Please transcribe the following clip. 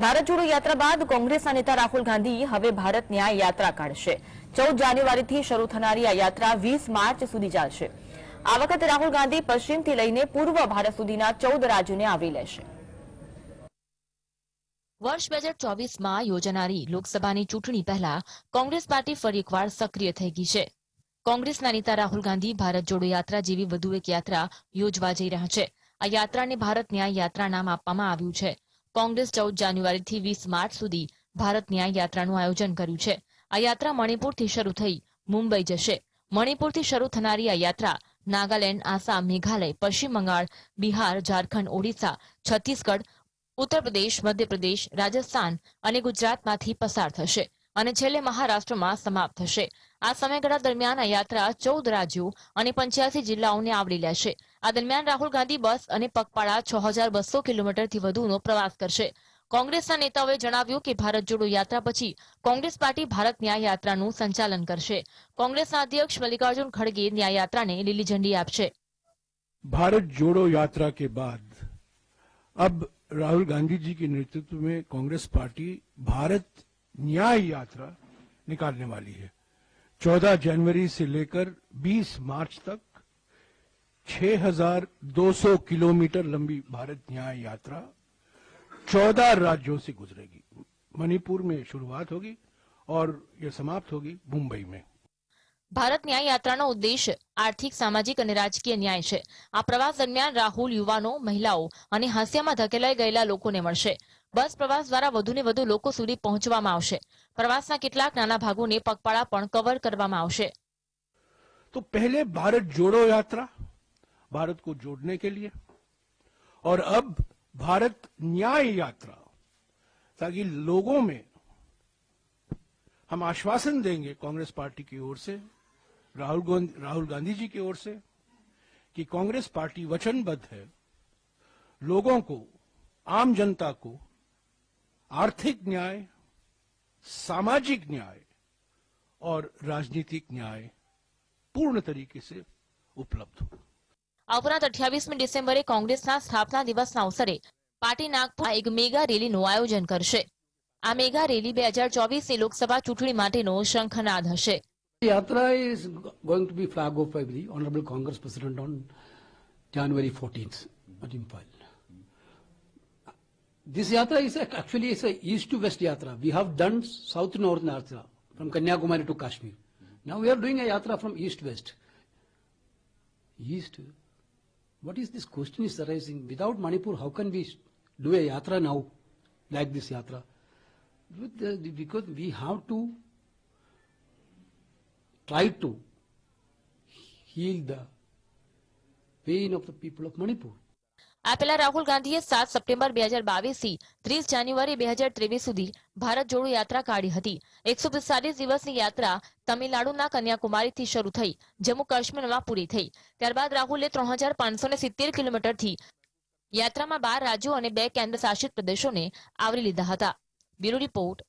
ભારત જોડો યાત્રા બાદ કોંગ્રેસના નેતા રાહુલ ગાંધી હવે ભારત ન્યાય યાત્રા કાઢશે. ચૌદ જાન્યુઆરીથી શરૂ થનારી આ યાત્રા વીસ માર્ચ સુધી ચાલશે. આ વખતે રાહુલ ગાંધી પશ્ચિમથી લઈને પૂર્વ ભારત સુધીના ચૌદ રાજ્યોને આવરી લેશે. વર્ષ બે હજાર ચોવીસમાં યોજાનારી લોકસભાની ચૂંટણી પહેલા કોંગ્રેસ પાર્ટી ફરી એકવાર સક્રિય થઈ ગઈ છે. કોંગ્રેસના નેતા રાહુલ ગાંધી ભારત જોડો યાત્રા જેવી વધુ એક યાત્રા યોજવા જઈ રહ્યા છે. આ યાત્રાને ભારત ન્યાય યાત્રા નામ આપવામાં આવ્યું છે. કોંગ્રેસ ચૌદ જાન્યુઆરીથી વીસ માર્ચ સુધી ભારત ન્યાય યાત્રાનું આયોજન કર્યું છે. આ યાત્રા મણિપુરથી શરૂ થઈ મુંબઈ જશે. મણિપુરથી શરૂ થનારી આ યાત્રા નાગાલેન્ડ, આસામ, મેઘાલય, પશ્ચિમ બંગાળ, બિહાર, ઝારખંડ, ઓડિશા, છત્તીસગઢ ઉત્તર પ્રદેશ મધ્યપ્રદેશ, રાજસ્થાન અને ગુજરાતમાંથી પસાર થશે. અને છેલ્લે મહારાષ્ટ્રમાં સમાપ્ત થશે આ સમયગાળા દરમિયાન આ યાત્રા ચૌદ રાજ્યો અને પંચ્યાસી જિલ્લાઓને આવરી લેશે આ દરમિયાન રાહુલ ગાંધી બસ અને પગપાળા છ હજાર બસો કિલોમીટરથી વધુનો પ્રવાસ કરશે કોંગ્રેસના નેતાઓએ જણાવ્યું કે ભારત જોડો યાત્રા પછી કોંગ્રેસ પાર્ટી ભારત ન્યાય યાત્રાનું સંચાલન કરશે કોંગ્રેસના અધ્યક્ષ મલ્લિકાર્જુન ખડગે ન્યાય યાત્રાને લીલી ઝંડી આપશે भारत जोड़ो यात्रा के बाद अब राहुल गांधी जी के नेतृत्व में कांग्रेस पार्टी भारत न्याय यात्रा निकालने वाली है। 14 जनवरी से लेकर 20 मार्च तक 6200 किलोमीटर लंबी भारत न्याय यात्रा 14 राज्यों से गुजरेगी। मणिपुर में शुरुआत होगी और यह समाप्त होगी मुंबई में। ભારત ન્યાય યાત્રાનો ઉદ્દેશ આર્થિક સામાજિક અને રાજકીય ન્યાય છે આ પ્રવાસ દરમિયાન રાહુલ યુવાનો મહિલાઓ અને હાંસિયામાં ધકેલાઈ ગયેલા લોકોને મળશે બસ પ્રવાસ દ્વારા વધુને વધુ લોકો સુધી પહોંચવામાં આવશે પ્રવાસના કેટલાક નાના ભાગોને પગપાળા પણ કવર કરવામાં આવશે तो पहले भारत जोड़ो यात्रा भारत को जोड़ने के लिए और अब भारत न्याय यात्रा ताकि लोगों में हम आश्वासन देंगे कांग्रेस पार्टी की ओर से राहुल गांधी राहुल गांधी जी की ओर से कि कांग्रेस पार्टी वचनबद्ध है लोगों को आम जनता को आर्थिक न्याय सामाजिक न्याय और राजनीतिक न्याय पूर्ण तरीके से उपलब्ध हो આ ઉપરાંત અઠ્યાવીસમી ડિસેમ્બરે કોંગ્રેસના સ્થાપના દિવસના અવસરે પાર્ટી નાગપુર એક મેગા રેલીનું આયોજન કરશે આ મેગા રેલી બે હજાર ચોવીસની લોકસભા ચૂંટણી માટેનો શંખનાદ હશે Yatra is going to be flag off by the Honorable Congress President on January 14th at Impal. This yatra is a, actually is a east to west yatra. We have done south north yatra from Kanyakumari to Kashmir. Now we are doing a yatra from east west. East. What is this question is arising? Without Manipur, how can we do a yatra now like this yatra? Because we have to try to heal the pain of the people of Manipur. આ પહેલા રાહુલ ગાંધીએ સાત September બે હજાર બાવીસથી ત્રીસ જાન્યુઆરી બે હજાર ત્રેવીસ સુધી ભારત જોડો યાત્રા કાઢી હતી. એકસો પિસ્તાલીસ દિવસની યાત્રા તમિલનાડુના કન્યાકુમારીથી શરૂ થઈ જમ્મુ કાશ્મીરમાં પૂરી થઈ. ત્યારબાદ રાહુલે ત્રણ હજાર પાંચસો ને સિત્તેર કિલોમીટરથી યાત્રામાં બાર રાજ્યો અને બે કેન્દ્ર શાસિત પ્રદેશોને આવરી લીધા હતા. Bureau report